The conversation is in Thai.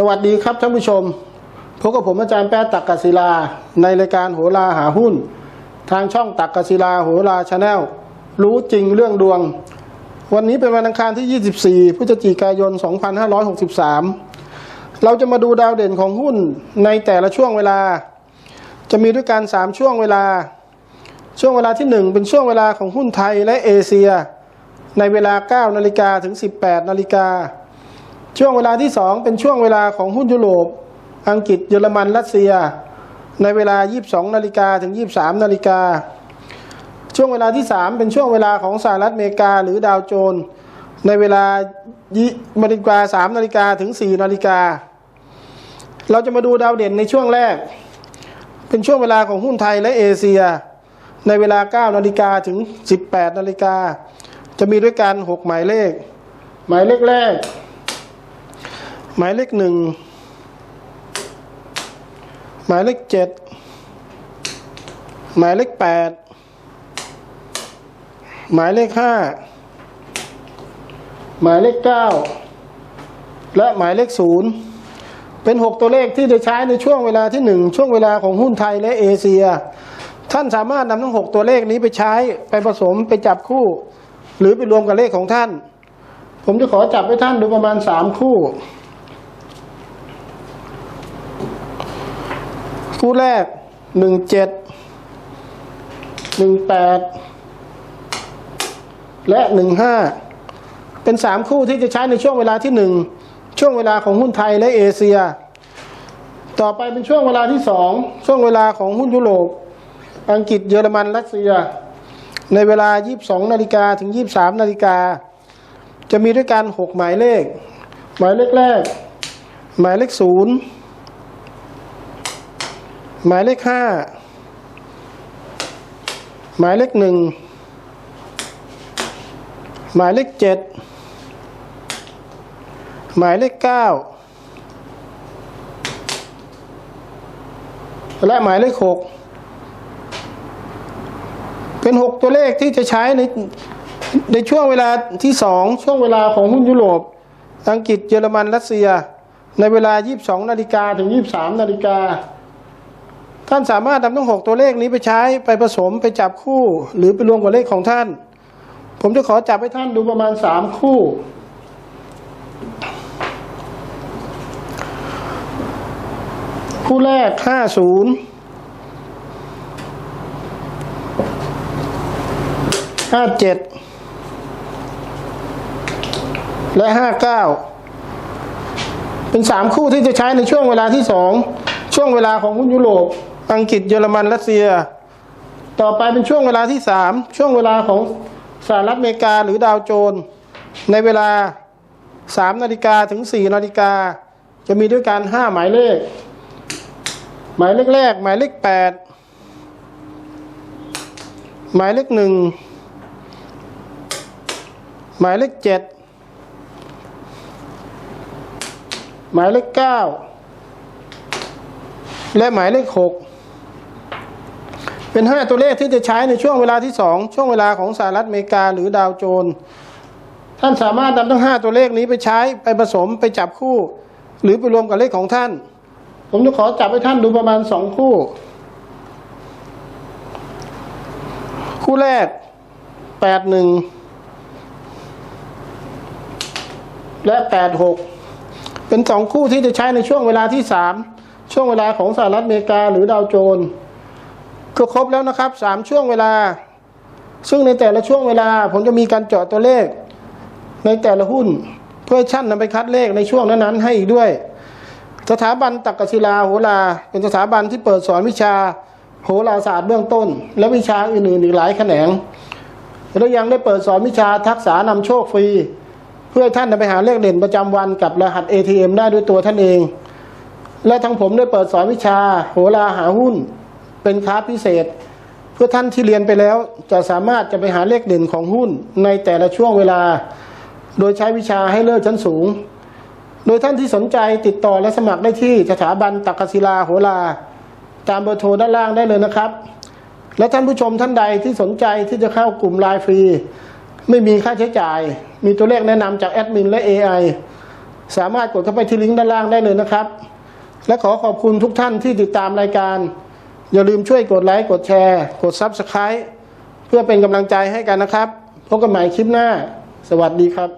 สวัสดีครับท่านผู้ชมพบกับผมอาจารย์แป๊ะตักกศิลา ในรายการโหราหาหุ้น ทางช่องตักกศิลาโหราชาแนลรู้จริงเรื่องดวง วันนี้เป็นวันอังคารที่ 24 พฤศจิกายน 2563 เราจะมาดูดาวเด่นของหุ้นในแต่ละช่วงเวลา จะมีด้วยกัน 3 ช่วงเวลา ช่วงเวลาที่ 1 เป็นช่วงเวลาของหุ้นไทยและเอเชีย ในเวลา 9 นาฬิกาถึง 18 นาฬิกา ช่วงเวลาที่2เป็นช่วงเวลาของหุ้นยุโรป อังกฤษเยอรมันรัสเซีย ในเวลา 22นาฬิกาถึง 23นาฬิกาช่วงเวลาที่ 3 เป็นช่วงเวลาของสหรัฐอเมริกา หรือดาวโจนส์ในเวลานาฬิกา3นาฬิกาถึง 4นาฬิกา เราจะมาดูดาวเด่นในช่วงแรก เป็นช่วงเวลาของหุ้นไทยและเอเชีย ในเวลา 9นาฬิกาถึง 18นาฬิกาจะมีด้วยกัน 6 หมายเลข หมายเลขแรก หมายเลขหนึ่งหมายเลขเจ็ดหมายเลขแปดหมายเลขห้าหมายเลขเก้าและหมายเลขศูนย์เป็นหกตัวเลขที่จะใช้ในช่วงเวลาที่หนึ่งช่วงเวลาของหุ้นไทยและเอเชีย ท่านสามารถนำทั้งหกตัวเลขนี้ไปใช้ไปผสมไปจับคู่ หรือไปรวมกับเลขของท่าน ผมจะขอจับให้ท่านดูประมาณสามคู่ คู่แรกหนึ่งเจ็ดหนึ่งแปดและหนึ่งห้าเป็นสามคู่ที่จะใช้ในช่วงเวลาที่หนึ่งช่วงเวลาของหุ้นไทยและเอเชีย ต่อไปเป็นช่วงเวลาที่สองช่วงเวลาของหุ้นยุโรป อังกฤษเยอรมันรัสเซีย ในเวลา 22นาฬิกาถึง 23นาฬิกาจะมีด้วยกัน 6 หมายเลข หมายเลขแรก หมายเลขศูนย์ หมายเลขห้าหมายเลขหนึ่งหมายเลขเจ็ดหมายเลขเก้าและหมายเลขหกเป็นหกตัวเลขที่จะใช้ในในช่วงเวลาที่สองช่วงเวลาของหุ้นยุโรป อังกฤษเยอรมันรัสเซีย ในเวลา 22 นาฬิกาถึง 23 นาฬิกา ท่านสามารถนำทั้งหกตัวเลขนี้ไปใช้ไปผสมไปจับคู่ หรือไปรวมกับเลขของท่าน ผมจะขอจับให้ท่านดูประมาณสามคู่ คู่แรกห้าศูนย์ห้าเจ็ดและห้าเก้าเป็นสามคู่ที่จะใช้ในช่วงเวลาที่สองช่วงเวลาของหุ้นยุโรป อังกฤษเยอรมันรัสเซีย ต่อไปเป็นช่วงเวลาที่สามช่วงเวลาของสหรัฐอเมริกาหรือดาวโจนส์ในเวลาสามนาฬิกาถึงสี่นาฬิกา จะมีด้วยกันห้าหมายเลข หมายเลขแรก หมายเลขแปดหมายเลขหนึ่งหมายเลขเจ็ดหมายเลขเก้าและหมายเลขหก เป็นห้าตัวเลขที่จะใช้ในช่วงเวลาที่สองช่วงเวลาของสหรัฐอเมริกาหรือดาวโจนส์ท่านสามารถนำทั้งห้าตัวเลขนี้ไปใช้ไปผสมไปจับคู่ หรือไปรวมกับเลขของท่าน ผมจะขอจับให้ท่านดูประมาณสองคู่ คู่แรกแปดหนึ่งและแปดหกเป็นสองคู่ที่จะใช้ในช่วงเวลาที่สามช่วงเวลาของสหรัฐอเมริกาหรือดาวโจนส์ ก็ครบแล้วนะครับสามช่วงเวลา ซึ่งในแต่ละช่วงเวลา ผมจะมีการเจาะตัวเลข ในแต่ละหุ้นเพื่อให้ท่านนำไปคัดเลขในช่วงนั้นๆให้อีกด้วย สถาบันตักกศิลาโหรา เป็นสถาบันที่เปิดสอนวิชาโหราศาสตร์เบื้องต้น และวิชาอื่นๆอีกหลายแขนงและยังได้เปิดสอนวิชาทักษะนำโชคฟรี เพื่อท่านนำไปหาเลขเด่นประจำวันกับรหัส ATM ได้ด้วยตัวท่านเอง และทั้งผมได้เปิดสอนวิชาโหราหาหุ้น เป็นคลาสพิเศษ เพื่อท่านที่เรียนไปแล้วจะสามารถจะไปหาเลขเด่นของหุ้นในแต่ละช่วงเวลา โดยใช้วิชาให้เลิศชั้นสูง โดยท่านที่สนใจติดต่อและสมัครได้ที่สถาบันตักกศิลาโหราตามเบอร์โทรด้านล่างได้เลยนะครับ และท่านผู้ชมท่านใดที่สนใจที่จะเข้ากลุ่มไลน์ฟรี ไม่มีค่าใช้จ่าย มีตัวเลขแนะนำจากแอดมินและ AI สามารถกดเข้าไปที่ลิงก์ด้านล่างได้เลยนะครับ และขอขอบคุณทุกท่านที่ติดตามรายการ อย่าลืมช่วยกดไลค์กดแชร์ กด Subscribe เพื่อเป็นกำลังใจให้กันนะครับ พบกันใหม่คลิปหน้า สวัสดีครับ